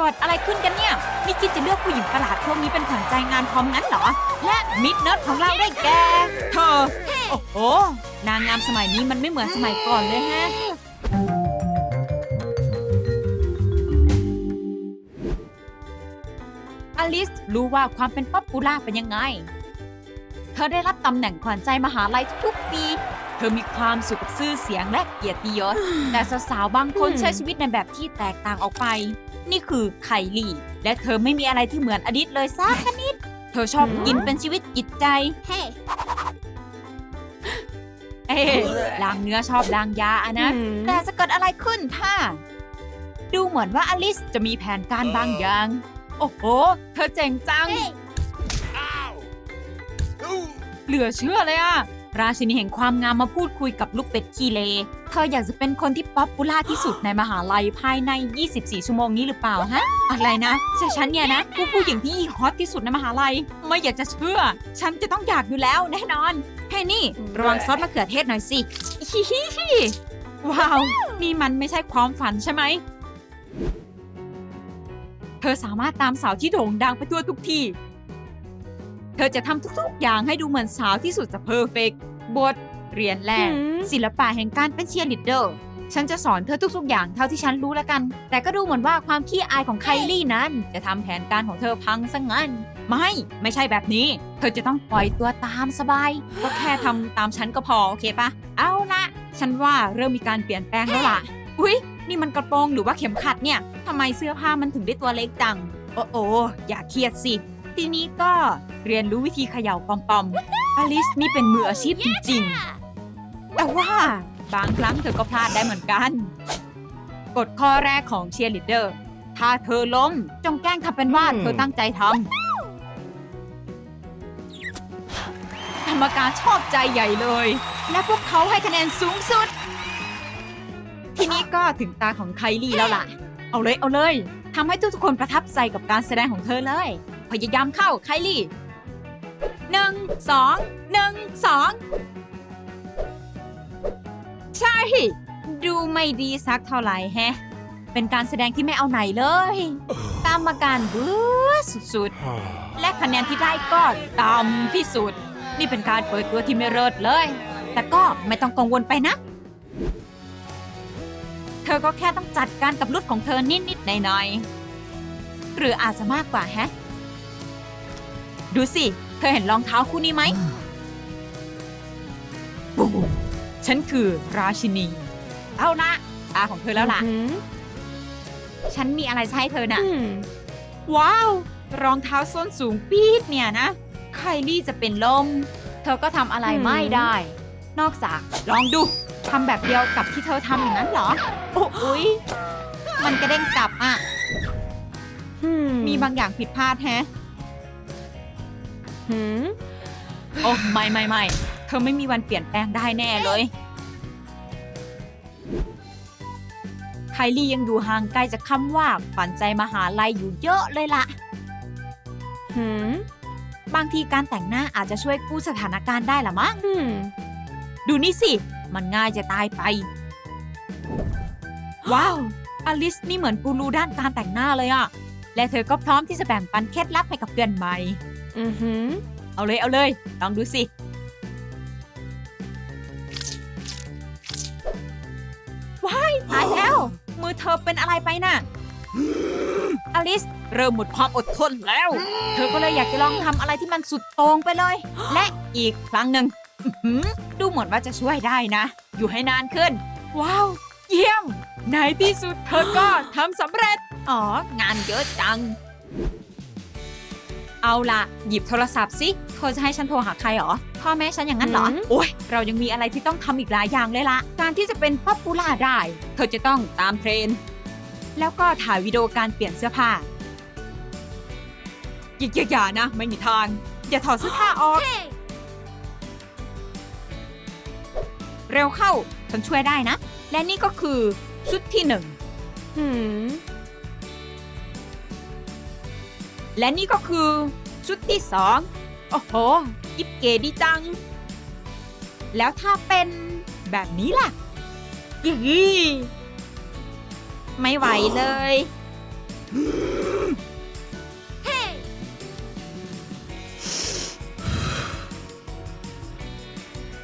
กดอะไรขึ้นกันเนี่ยนี่คิดจะเลือกผู้หญิงประหลาดพวกนี้เป็นขวัญใจงานพร้อมงั้นเหรอ และมิดเนิร์ดของเราได้แก่เธอ โอ้โห นางงามสมัยนี้มันไม่เหมือนสมัยก่อนเลยฮะ อลิสรู้ว่าความเป็นป๊อปปูล่าเป็นยังไง เธอได้รับตำแหน่งขวัญใจมหาลัยทุกปี เธอมีความสุขกับชื่อเสียงและเกียรติยศ แต่สาวๆบางคนอืมใช้ชีวิตในแบบที่แตกต่างออกไป นี่คือไคลี่ และเธอไม่มีอะไรที่เหมือนอดิตเลยสักนิด เธอชอบกินเป็นชีวิตจิตใจ Hey. เอ๊ะล้างเนื้อชอบล้างยาอะนะอืมแต่จะเกิดอะไรขึ้นถ้า ดูเหมือนว่าอลิสจะมีแผนการบางอย่าง โอ้โห เธอเจ๋งจัง เหลือเชื่อเลยอะราชินีแห่งความงามมาพูดคุยกับลูกเป็ดคีเล เธออยากจะเป็นคนที่ป๊อปปูล่าที่สุดในมหาลัยภายใน 24 ชั่วโมงนี้หรือเปล่าฮะ อะไรนะใช่ฉันเนี่ยนะ ผู้ผู้หญิงที่ฮอตที่สุดในมหาลัย ไม่อยากจะเชื่อ ฉันจะต้องอยากอยู่แล้วแน่นอนเฮนี่ ระวังซอสมะเขือเทศหน่อยสิฮิฮิฮิว้าว นี่มันไม่ใช่ความฝันใช่ไหม เธอสามารถตามสาวที่โด่งดังไปทั่วทุกที่ เธอจะทำทุกๆ อย่างให้ดูเหมือนสาวที่สุดจะเพอร์เฟกบท เรียนแรกหืมศิลปะแห่งการเป็นเชียร์ลีดเดอร์ฉันจะสอนเธอทุกๆ อย่างเท่าที่ฉันรู้แล้วกัน แต่ก็ดูเหมือนว่าความขี้อายของไคลี่นั้น จะทำแผนการของเธอพังซะงั้น ไม่ ไม่ใช่แบบนี้ เธอจะต้องปล่อยตัวตามสบาย ก็แค่ทำตามฉันก็พอ โอเคปะ เอาละฉันว่าเริ่มมีการเปลี่ยนแปลงแล้วล่ะ อุ๊ย นี่มันกระโปรงหรือว่าเข็มขัดเนี่ยทำไมเสื้อผ้ามันถึงได้ตัวเล็กจัง โอ้โออย่าเครียดสิ ทีนี้ก็เรียนรู้วิธีเขย่าปอมปอมอลิสนี่เป็นมืออาชีพจริงๆ แต่ว่าบางครั้งเธอก็พลาดได้เหมือนกัน กฎข้อแรกของเชียร์ลีดเดอร์ ถ้าเธอล้มจงแกล้งทำเป็นว่าอืมเธอตั้งใจทำกรรมการชอบใจใหญ่เลย และพวกเขาให้คะแนนสูงสุด ทีนี้ก็ถึงตาของไคลี่แล้วล่ะ เอาเลยเอาเลยทำให้ทุกๆคนประทับใจกับการแสดงของเธอเลย พยายามเข้าไคลี่หนึ่งสองหนึ่งสอง ใช่ ดูไม่ดีสักเท่าไหร่แฮะ เป็นการแสดงที่ไม่เอาไหนเลยกรรมการเบื่อสุดๆ และคะแนนที่ได้ก็ต่ำที่สุด นี่เป็นการเปิดตัวที่ไม่เลิศเลย แต่ก็ไม่ต้องกังวลไปนะ เธอก็แค่ต้องจัดการกับรุดของเธอนิดๆหน่อยๆหรืออาจจะมากกว่าแฮะ ดูสิ เธอเห็นรองเท้าคู่นี้ไหมบูม ฉันคือราชินี เอาละตาของเธอแล้วล่ะหืมฉันมีอะไรจะให้เธอน่ะ อืมว้าว รองเท้าส้นสูงปี๊ดเนี่ยนะ ไคลี่จะเป็นลม เธอก็ทำอะไรอืมไม่ได้ นอกจากลองดูทำแบบเดียวกับที่เธอทำอย่างนั้นเหรอ โอ้อุ๊ย มันกระเด้งกลับอะหืมมีบางอย่างผิดพลาดแฮะ หืม โอ้ไม่ไม่ไม่ เธอไม่มีวันเปลี่ยนแปลงได้แน่เลยไคลี่ยังดูห่างไกลจากคำว่าฝันใจมหาลัยอยู่เยอะเลยล่ะหืมบางทีการแต่งหน้าอาจจะช่วยกู้สถานการณ์ได้ละมั้งหืมดูนี่สิ มันง่ายจะตายไป ว้าว อลิสนี่เหมือนกูรู้ด้านการแต่งหน้าเลยอะและเธอก็พร้อมที่จะแบ่งปันเคล็ดลับให้กับเพื่อนใหม่ อือหือ เอาเลยเอาเลย ลองดูสิ เธอเป็นอะไรไปน่ะ อลิสเริ่มหมดความอดทนแล้ว เธอก็เลยอยากจะลองทำอะไรที่มันสุดโต่งไปเลย และอีกครั้งหนึ่งอื้อหือดูเหมือนว่าจะช่วยได้นะ อยู่ให้นานขึ้น ว้าว เยี่ยมในที่สุดเธอก็ทำสำเร็จ อ๋อ งานเยอะจัง เอาล่ะ หยิบโทรศัพท์สิเธอจะให้ฉันโทรหาใครเหรอ พ่อแม่ฉันอย่างนั้นเหรออืมโอ้ยเรายังมีอะไรที่ต้องทำอีกหลายอย่างเลยล่ะการที่จะเป็นป๊อปปูล่าได้ เธอจะต้องตามเทรนด์แล้วก็ถ่ายวิดีโอการเปลี่ยนเสื้อผ้าอย่าอย่าอย่านะ ไม่มีทาง อย่าถอดเสื้อผ้าออก เร็วเข้า ฉันช่วยได้นะ และนี่ก็คือชุดที่หนึ่ง และนี่ก็คือ ชุดที่สองโอ้โหกิบเกดีจัง แล้วถ้าเป็นแบบนี้ล่ะกึไม่ไหวเลย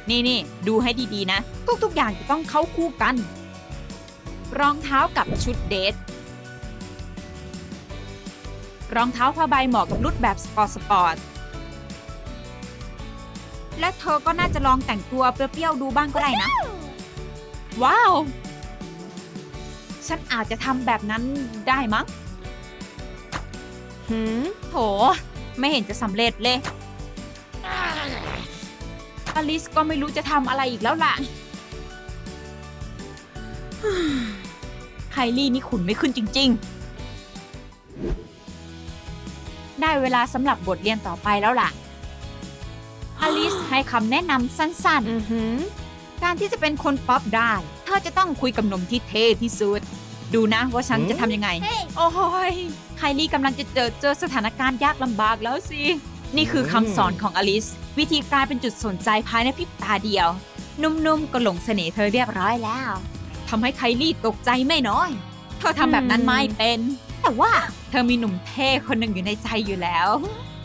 นี่นี่ดูให้ดีๆนะ ทุกๆอย่างจะต้องเข้าคู่กัน รองเท้ากับชุดเดท รองเท้าผ้าใบเหมาะกับรุ่นแบบสปอร์ตสปอร์ต และเธอก็น่าจะลองแต่งตัวเปรี้ยวๆดูบ้างก็ได้นะ ว้าว ฉันอาจจะทำแบบนั้นได้มั้งหืมโถ ไม่เห็นจะสำเร็จเลยอลิสก็ไม่รู้จะทำอะไรอีกแล้วล่ะไคลี่นี่ขุนไม่ขึ้นจริง ๆ ได้เวลาสำหรับบทเรียนต่อไปแล้วล่ะ อลิสให้คำแนะนำสั้นอือหือๆการที่จะเป็นคนป๊อปได้ เธอจะต้องคุยกับหนุ่มที่เท่ที่สุด ดูนะว่าฉันจะทำยังไง โอ้ยไคลี่กำลังจะเจอเจอสถานการณ์ยากลำบากแล้วสิ นี่คือคำสอนของอลิส วิธีกลายเป็นจุดสนใจภายในพริบตาเดียว นุ่มๆก็หลงเสน่ห์เธอเรียบร้อยแล้วทำให้ไคลี่ตกใจไม่น้อย เธอทำแบบนั้นไม่เป็น แต่ว่าเธอมีหนุ่มเท่คนหนึ่งอยู่ในใจอยู่แล้ว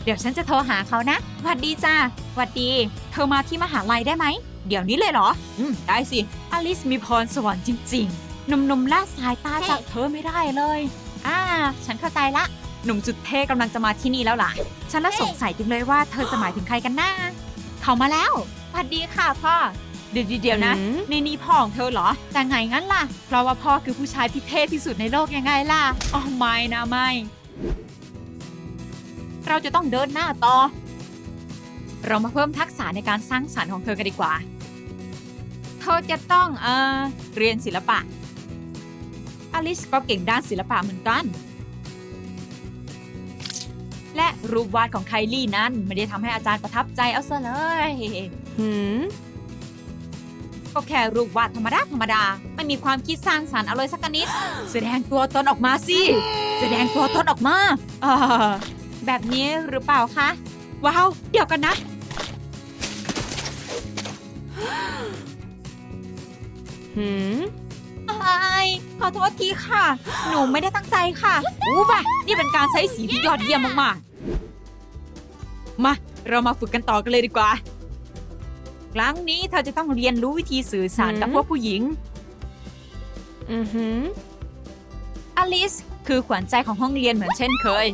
เดี๋ยวฉันจะโทรหาเขานะหวัดดีจ้าหวัดดี เธอมาที่มหาลัยได้ไหม เดี๋ยวนี้เลยเหรอ อืม ได้สิ อลิสมีพรสวรรค์จริง ๆ หนุ่มๆละสายตาจากเธอไม่ได้เลย อ่า ฉันเข้าใจละ หนุ่มจุดเท่กำลังจะมาที่นี่แล้วล่ะ ฉันละสงสัยจังเลยว่าเธอจะหมายถึงใครกันนะเขามาแล้วสวัสดีค่ะพ่อ เดี๋ยวเดี๋ยวนะหืมนี่นี่พ่อของเธอเหรอ แต่ไงงั้นล่ะ เพราะว่าพ่อคือผู้ชายที่เท่ที่สุดในโลกยังไงล่ะอ๋อไม่นะไม่ เราจะต้องเดินหน้าต่อ เรามาเพิ่มทักษะในการสร้างสรรค์ของเธอกันดีกว่า เธอจะต้องเอ่อเรียนศิลปะ อลิสก็เก่งด้านศิลปะเหมือนกัน และรูปวาดของไคลี่นั้น ไม่ได้ทำให้อาจารย์ประทับใจเอาซะเลย หืม ก็แค่รูปวาดธรรมดาธรรมดา ไม่มีความคิดสร้างสรรค์เอาเลยสักนิด แสดงตัวตนออกมาสิ แสดงตัวตนออกมาเออแบบนี้หรือเปล่าคะ ว้าว เดี๋ยวกันนะ หืมอายขอโทษทีค่ะ หนูไม่ได้ตั้งใจค่ะอู้บะนี่เป็นการใช้สีที่ยอดเยี่ยมมากๆ มา เรามาฝึกกันต่อกันเลยดีกว่า ครั้งนี้เธอจะต้องเรียนรู้วิธีสื่อสารกับพวกผู้หญิง อือหืออลิสคือขวัญใจของห้องเรียนเหมือนเช่นเคย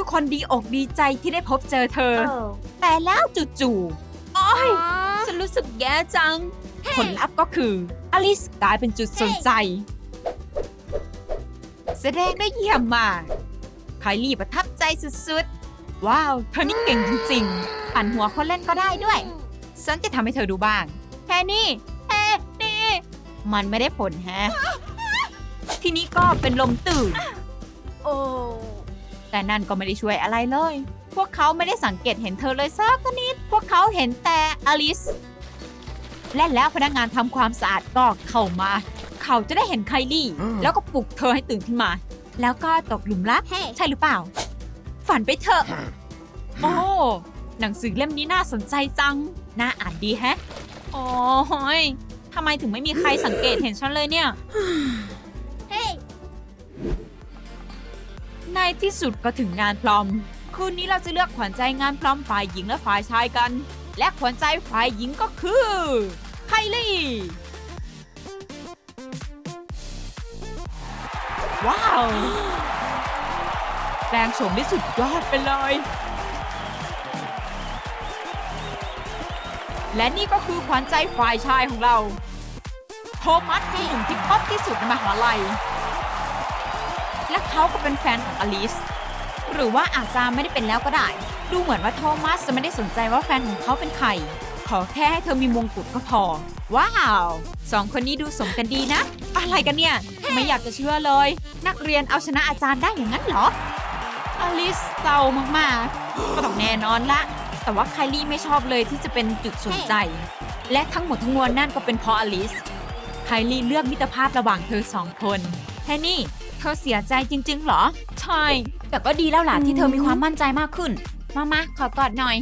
ทุกๆคนดีอกดีใจที่ได้พบเจอเธอ แต่แล้วจู่ๆอ้อยฉันรู้สึกแย่จัง ผลลัพธ์ก็คืออลิสกลายเป็นจุดสนใจ แสดงได้เยี่ยมมากไคลี่ประทับใจสุดๆ ว้าว เธอนี่เก่งจริงๆ ปั่นหัวคนเล่นก็ได้ด้วย ฉันจะทำให้เธอดูบ้าง แค่นี้แค่นี้มันไม่ได้ผลแฮะ ทีนี้ก็เป็นลมตื่น โอ้แต่นั่นก็ไม่ได้ช่วยอะไรเลย พวกเขาไม่ได้สังเกตเห็นเธอเลยสักนิด พวกเขาเห็นแต่อลิส และแล้วพนักงานทำความสะอาดก็เข้ามา เขาจะได้เห็นไคลี่ แล้วก็ปลุกเธอให้ตื่นขึ้นมา แล้วก็ตกหลุมรัก ใช่หรือเปล่า ฝันไปเถอะ โอ้ หนังสือเล่มนี้น่าสนใจจัง น่าอ่านดีแฮะ โอ้ยทำไมถึงไม่มีใครสังเกตเห็นฉันเลยเนี่ยในที่สุดก็ถึงงานพรอม คืนนี้เราจะเลือกขวัญใจงานพรอมฝ่ายหญิงและฝ่ายชายกัน และขวัญใจฝ่ายหญิงก็คือไคลี่ ว้าว แปลงโฉมได้สุดยอดไปเลย และนี่ก็คือขวัญใจฝ่ายชายของเรา โทมัสคือหนุ่มที่ป๊อปที่สุดในมหาลัย และเขาก็เป็นแฟนของอลิส หรือว่าอาจจะไม่ได้เป็นแล้วก็ได้ ดูเหมือนว่าโทมัสจะไม่ได้สนใจว่าแฟนของเขาเป็นใคร ขอแค่ให้เธอมีมงกุฎก็พอ ว้าวสองคนนี้ดูสมกันดีนะ อะไรกันเนี่ย ไม่อยากจะเชื่อเลย นักเรียนเอาชนะอาจารย์ได้อย่างนั้นเหรออลิสเศร้ามากๆก็ต้องแน่นอนละ แต่ว่าไคลี่ไม่ชอบเลยที่จะเป็นจุดสนใจ และทั้งหมดทั้งมวลนั่นก็เป็นเพราะอลิส ไคลี่เลือกมิตรภาพระหว่างเธอสองคนแค่นี้เธอเสียใจจริงๆเหรอ ใช่ แต่ก็ดีแล้วล่ะที่เธอมีความมั่นใจมากขึ้น มามาขอกอดหน่อย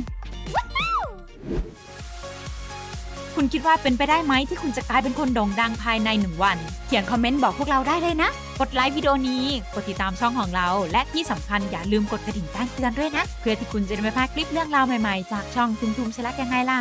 คุณคิดว่าเป็นไปได้ไหมที่คุณจะกลายเป็นคนโด่งดังภายในหนึ่งวัน เขียนคอมเมนต์บอกพวกเราได้เลยนะ กดไลค์วิดีโอนี้ กดติดตามช่องของเรา และที่สำคัญอย่าลืมกดกระดิ่งแจ้งเตือนด้วยนะ เพื่อที่คุณจะได้ไม่พลาดคลิปเรื่องราวใหม่ๆ จากช่องทุมๆชลักยังไงล่ะ